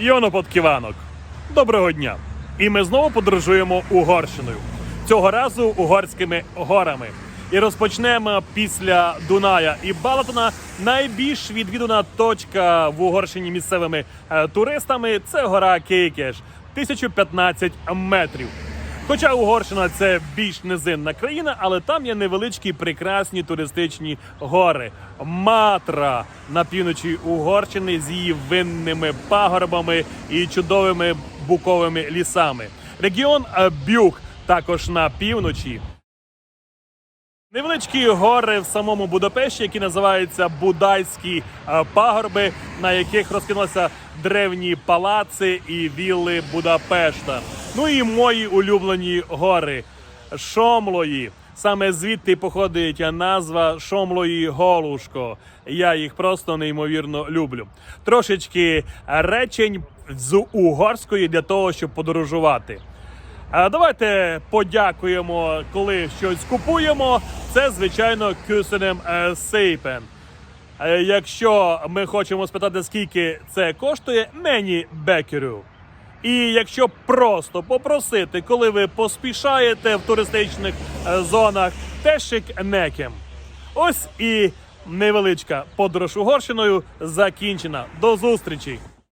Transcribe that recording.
Йоно Подківанок. Доброго дня! І ми знову подорожуємо Угорщиною. Цього разу угорськими горами. І розпочнемо після Дуная і Балатона. Найбільш відвідана точка в Угорщині місцевими е, туристами це гора Кейкеш 1015 метрів. Хоча Угорщина це більш низинна країна, але там є невеличкі прекрасні туристичні гори. Матра на півночі Угорщини з її винними пагорбами і чудовими буковими лісами. Регіон е, Бюк також на півночі. Невеличкі гори в самому Будапешті, які називаються Будайські е, пагорби, на яких розкинулися древні палаци і вілли Будапешта. Ну і мої улюблені гори Шомлої. Саме звідти походить назва Шомлої Голушко. Я їх просто неймовірно люблю. Трошечки речень з угорської для того, щоб подорожувати. А давайте подякуємо, коли щось купуємо. Це звичайно кюсенем е, сейпен. Е, Якщо ми хочемо спитати, скільки це коштує, мені бекерю. І якщо просто попросити, коли ви поспішаєте в туристичних е, зонах, тешик некем. Ось і невеличка подорож Угорщиною закінчена. До зустрічі!